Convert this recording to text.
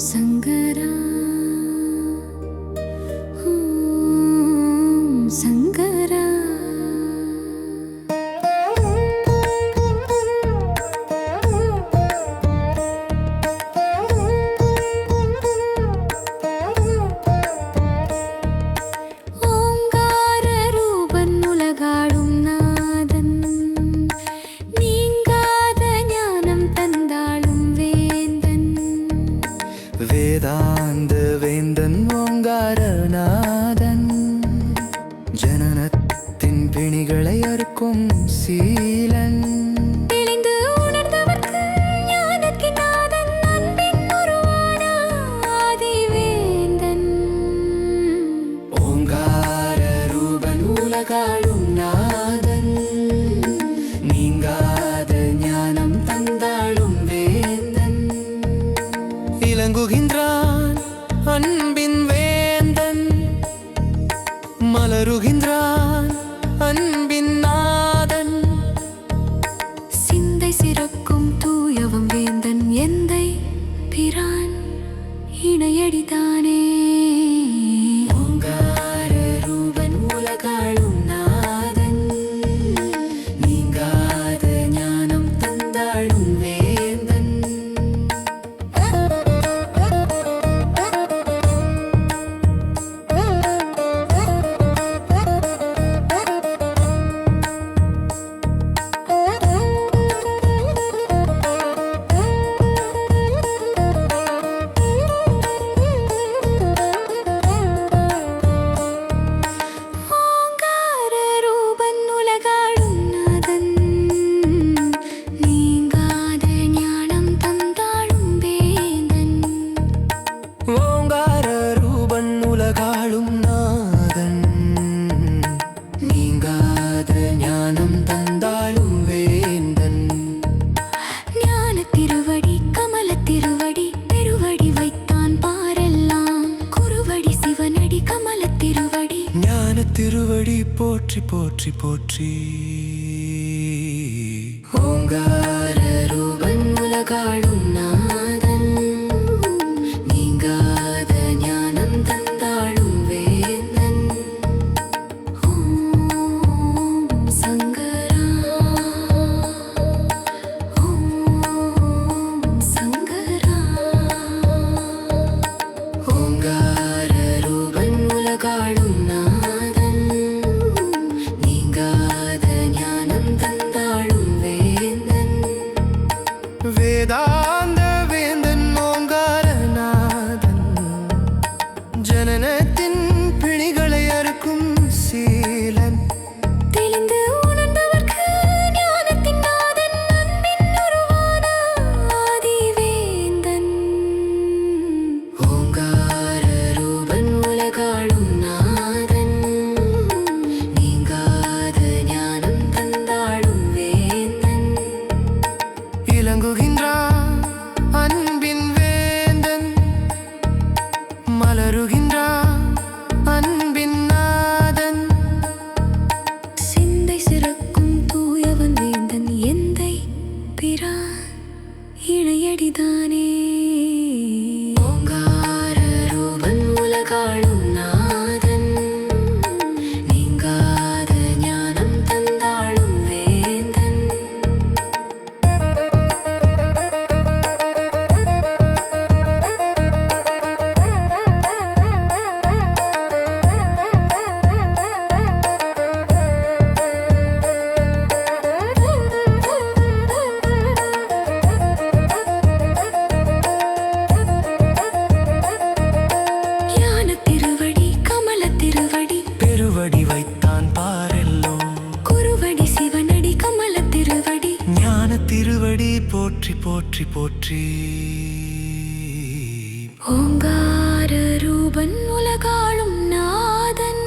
சங்க வினைகளை அறுக்கும் சீ കാളും போற்றி போற்றி Cennet ஞான திருவடி போற்றி போற்றி போற்றி. ஓங்கார ரூபன் உலகாளும் நாதன்.